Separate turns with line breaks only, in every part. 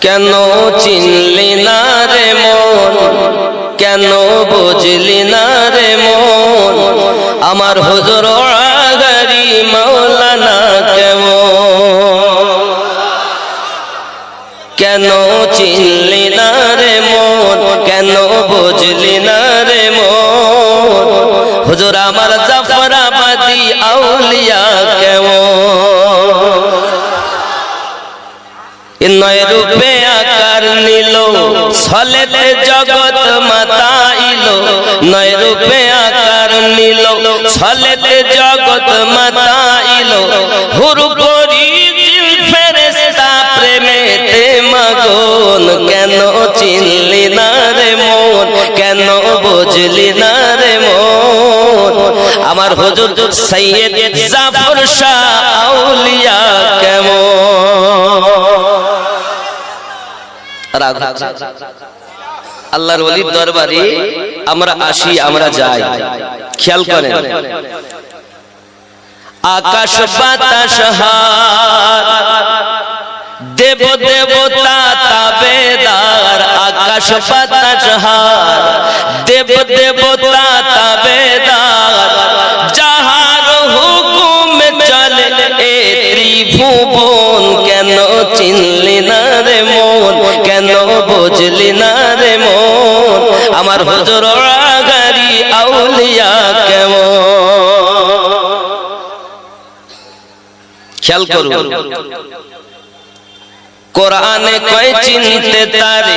কেন চিনলি না রে মন? কেন বুঝলি না রে মন? আমার হুজুর আগারি মাওলানা কেমন? কেন চিনলি না রে মন? কেন বুঝলি না রে মন? হুজুর আমার নিল ছলেতে জগৎ মাতাইল নয় রূপে আকার নিল ছলেতে জগৎ মাতাইল হুরু করি দিল ফেরেশতা প্রেমেতে মগন, কেন চিনলি না রে মন, কেন বুঝলি না রে মন? আমার হুজুর সৈয়দ জাফর শাহ আউলিয়া কেমন? রাগ আল্লাহর ওলির দরবারে আমরা আসি, আমরা যাই। খেয়াল করেন। আকাশ বাতাস দেব দেবতা তাবেদার। আকাশ বাতাস দেব দেবতা তাবেদার। যাহার হুকুম চলে, এ ত্রিভুবন কেন চিনলি না? বুঝলি না রে মন আমার হুজুর গাড়ি আউলিয়া কেমন? খেয়াল করুন। কোরআনে কয় চিনতে তারে?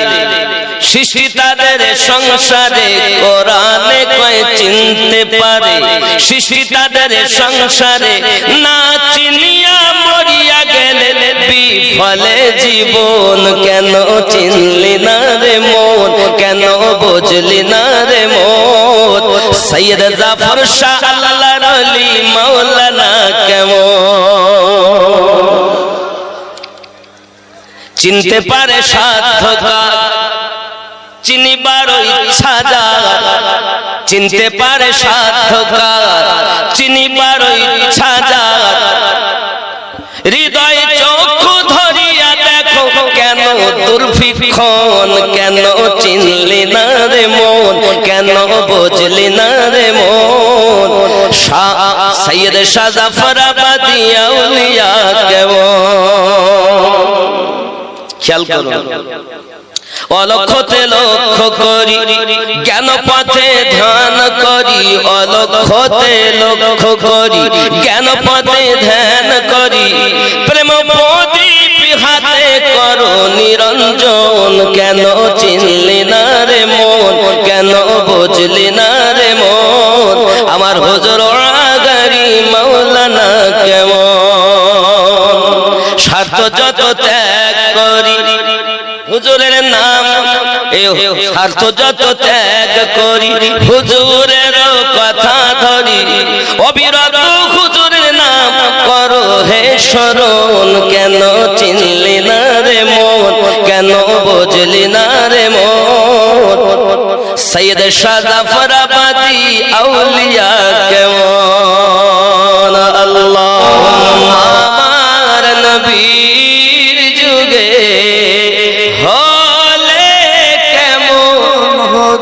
সৃষ্টি তাদের সংসারে, কোরআনে কয় চিনতে পারে। সৃষ্টি তাদের সংসারে, না চিনিয়া মরিয়া গেলে বিফলে জীবন। কেন চিনলি না রে মন? কেন বুঝলি না রে মন? সৈয়দ জাফর শাহ আল্লাহর আলী মাওলানা কেমন? চিনতে পারে সাধকার চিনিবার ইচ্ছা যার, চিনতে পারে সাধকার চিনিবার যার, হৃদয় চক্ষু ধরিয়া দেখো কেন দুর্ভিক্ষণ, কেন চিনলি না রে মন, কেন বুঝলি না রে মন। সৈয়দ শাহ জাফরাবাদী আউলিয়া কেমন? খেয়াল করুন অলক্ষতে লক্ষ্য করি জ্ঞান পথে ধ্যান করি, অলক্ষতে লক্ষ্য করি জ্ঞান পথে ধ্যান করি। প্রেম প্রদীপ হাতে করো, নিরঞ্জন, কেন চিনলি না রে মন, কেন বুঝলি না রে মন? আমার হুজুর গাড়ি মাওলানা কেমন? স্বার্থ যত ত্যাগ করি হুজুরের নাম স্বার্থ যত ত্যাগ করি, হুজুরের কথা ধরি। অবিরত হুজুরের নাম করো হে শরণ, কেন চিনলি না রে মন, কেন বুঝলি না রে মন? সৈয়দ সাদাফরাবাদী আউলিয়া কেমন? আল্লাহ, আমার নবীর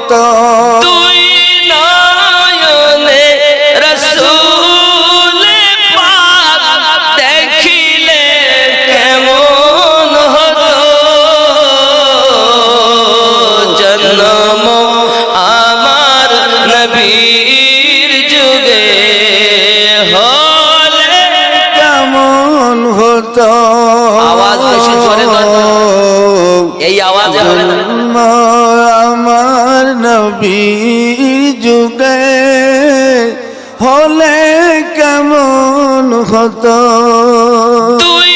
হতো
তুই নয়নে রসুল পাক দেখিলে কেমন হতো জন্ম আমার নবীর যুগে হলে
কেমন হতো?
আওয়াজ বেশি জোরে এই আওয়াজে
আমার নবী যুগে হলে কেমন হতো?
তুই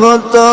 হতো।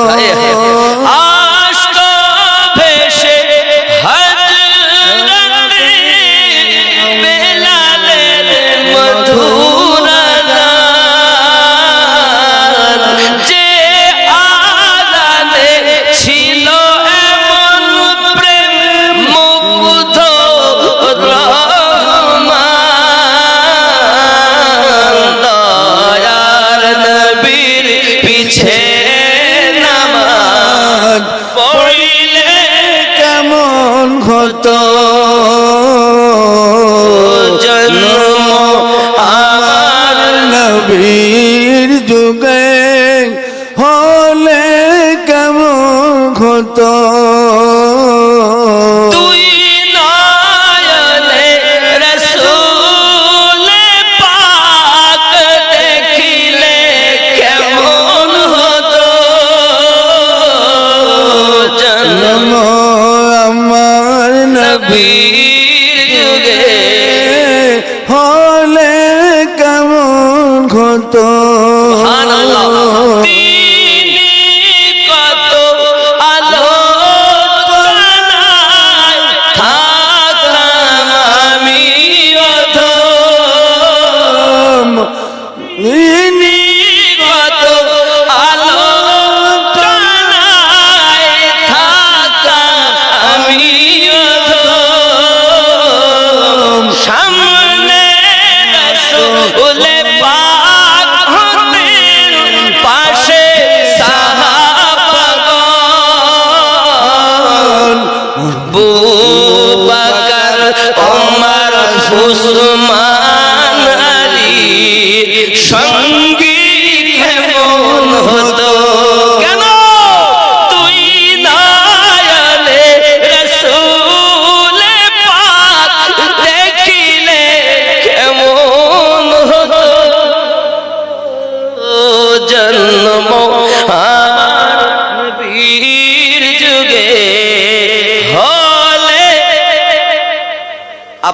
we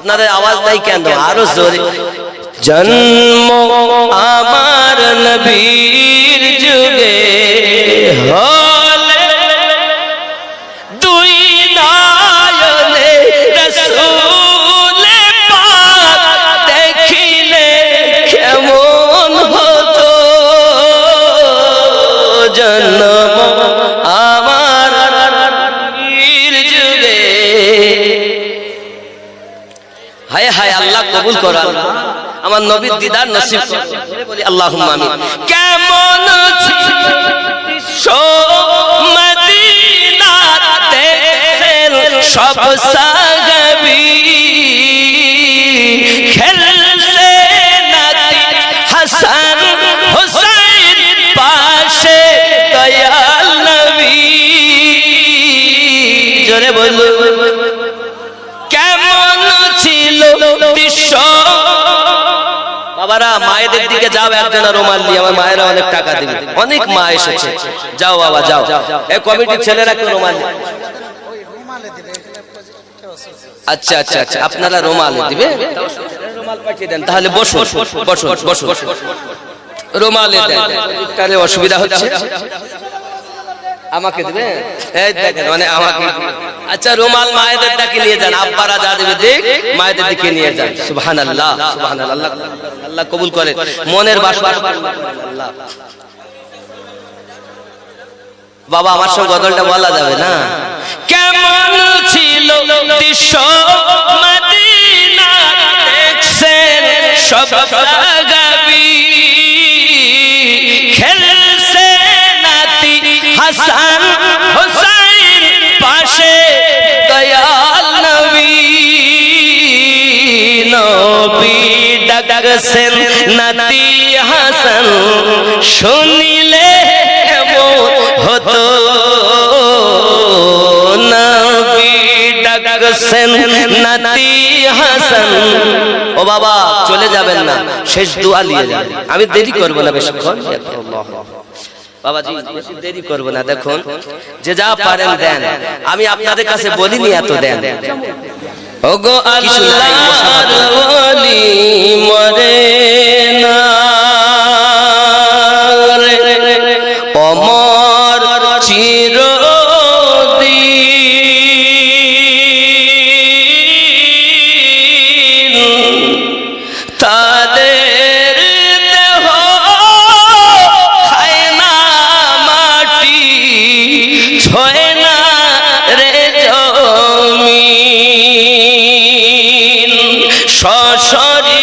আপনাদের আওয়াজ নাই কেন? আরও জোরে। জন্ম আমার নবীর যুগে নবীর দিদার নসিব। বলি আল্লাহুম্মা আমিন। কেমন ছিল বিশ্ব মদিনা সব সাগবি। যাও একজনা রুমাল নিয়ে আমার মায়েরা অনেক টাকা দিবে। অনেক মা এসেছে। যাও বাবা যাও এই কমিটির ছেলেরা কেউ রুমাল। আচ্ছা আচ্ছা আচ্ছা। আপনারা রুমাল দিবে? রুমাল পাঠিয়ে দেন তাহলে বসুন বসুন বসুন। রুমালে দেন। তাহলে অসুবিধা হচ্ছে। আমাকে দেবে এই দেখেন মানে আমাকে আচ্ছা রুমাল মায়েদের দিকে নিয়ে যান? আব্বারা যা দেবে দেখ, মায়েদের দিকে নিয়ে যান। সুবহানাল্লাহ সুবহানাল্লাহ, আল্লাহ আল্লাহ কবুল করে। মনের বাসনা আল্লাহ বাবা, আমার সঙ্গে গজলটা বলা যাবে না? কেমন ছিল দৃশ্য মদিনা দেখছেন সব গাবি খেলছে নাতি হাসান হুসাইন ডাকছেন নাতি হাসান শুনিলে হতো। ডাকছেন, নাতি হাসান। ও বাবা, চলে যাবেন না, শেষ দোয়া নিয়ে যাবেন আমি দেরি করব না বেশিক্ষণ। দেরি করব না, দেখুন, যে যা পারেন দেন। আমি আপনাদের কাছে বলিনি এত দেন। ওগো আল্লাহ মরে না। সশরীরে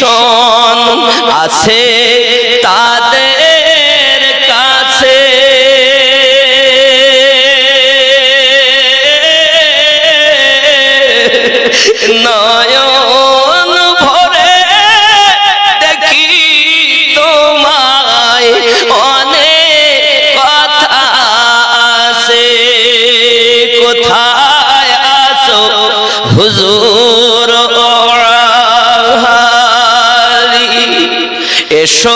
টেলিভিশন আছে তাদের কাছে। নয়ন ভরে দেখি তোমায় অনেক কথা আছে। কোথায় আসো হুজুর এসো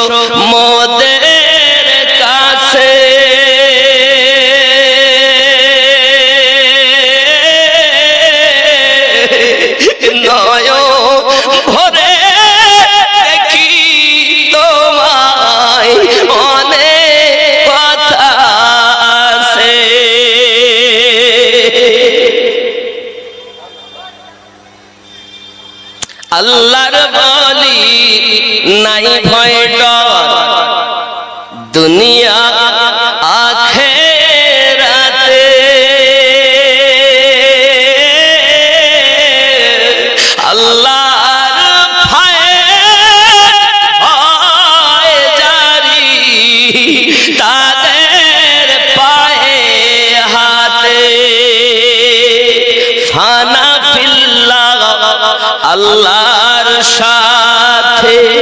আল্লাহর বলি নাই ভয় ডর। দুনিয়া সাথে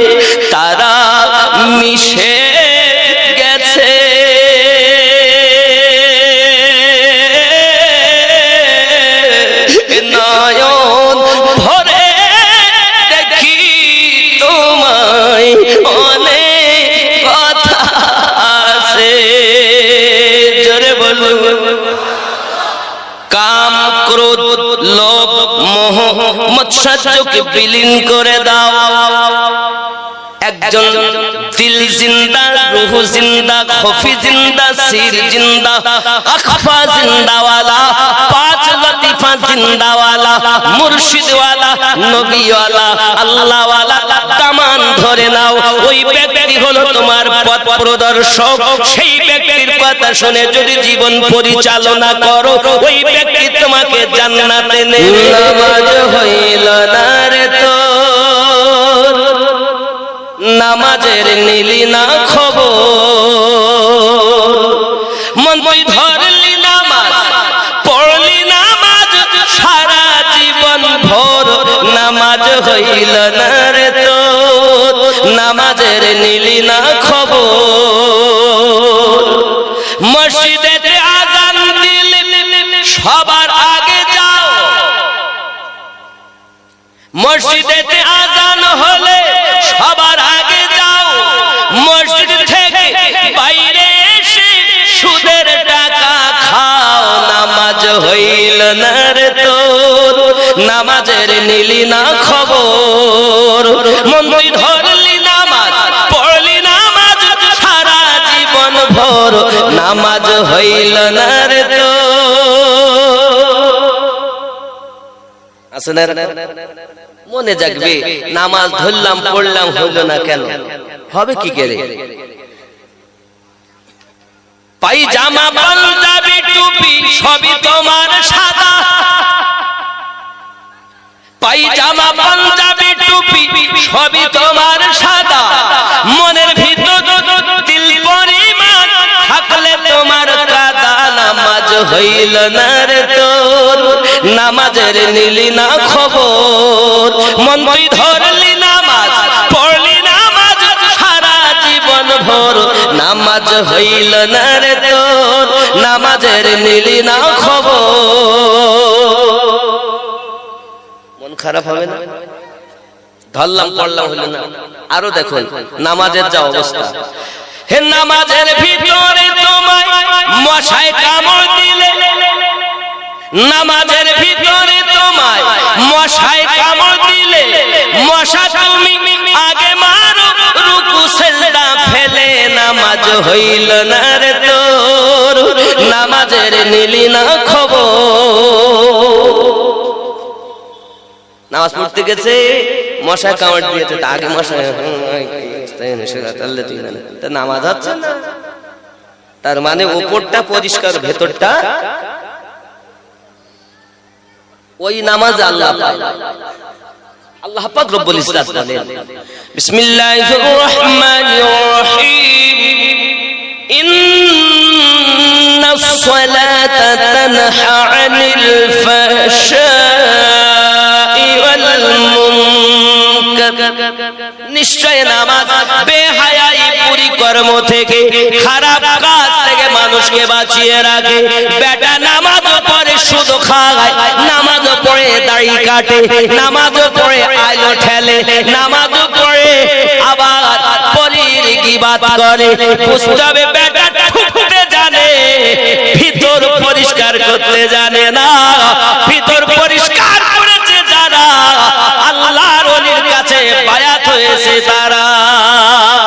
মৎসাজ্যকে বিলীন করে দাও। একজন দিল জিন্দা, রুহ জিন্দা, খফি জিন্দা, সির জিন্দা, আখফা জিন্দাওয়ালা পাঁচ লতিফা জিন্দাওয়ালা, মুর্শিদওয়ালা, নবীওয়ালা, আল্লাহওয়ালা কামান ধরে নাও। ওই ব্যক্তি হলো তোমার পথ প্রদর্শক। সেই ব্যক্তির কথা শুনে যদি জীবন পরিচালনা করো, ওই ব্যক্তি তোমাকে জান্নাতে নেবে। নামাজ হইল না রে তোর। নামাজের নিলি না খবর। হইল না রে তোর নামাজের নিলি না আজান সবার আগে যাও। আজান হলে সবার আগে যাও। মসজিদ থেকে বাইরে এসে সুদের টাকা খাও। নামাজ হইল না রে নামাজের নিলি না খবর মন্দির ধরলি নামাজ, পড়লি নামাজ, সারা জীবন ভোর। নামাজ হইল না রে তোর আছে মনে জাগবে, নামাজ ধরলাম, পড়লাম, হইল না কেন? হবে কি করে? পাইজামা, পাঞ্জাবি, টুপি, সবই তোমার সাদা। পাইজামা পাঞ্জাবি টুপি সবই তোমার সাদা। মনের ভিতর দিল পরিমাণ। থাকলে তোমার কাদা, নামাজ হইল না রে তোর। নামাজের নিলি না খবর। মন তুই ধরলি নামাজ, পড়লি নামাজ, সারা জীবন ভোর। নামাজ হইল না রে তোর। নামাজের নিলি না খবর। খারাপ হবে না? ধরলাম পড়লাম হইল না। আরও দেখুন নামাজের যা অবস্থা। হে নামাজের ভিতরে তোমায় মশায় কামড় দিলে। নামাজের ভিতরে তোমায় মশায় কামড় দিলে। মশা তুমি আগে মারো রুকু সেজদা ফেলে। নামাজ হইল না রে তোর নামাজের নিলি না খবর। নামাজ পড়তে গেছে মশা কামড় দিয়েছে তা আগে মশা তা নামাজ হচ্ছে না। তার মানে উপরটা পরিষ্কার ভেতরটা ওই নামাজ আল্লাহ পায় আল্লাহ পাক রব্বুল ইজ্জাত বলেন। বিসমিল্লাহির রহমানির রহিম। ইন্নাস সালাতা তানহা আনিল ফাহশাই নিশ্চয় নামাজ বেহায়াই পুরি কর্ম থেকে, খারাপ কাজ থেকে মানুষকে বাঁচিয়ে রাখে। বেটা নামাজ শুধু নামাজ দাড়ি কাটে, নামাজ ঠেলে, নামাজ আবার পরির করে। বেটা জানে, ভিতর পরিষ্কার করতে জানে না, ভিতর পরিষ্কার esse tarado.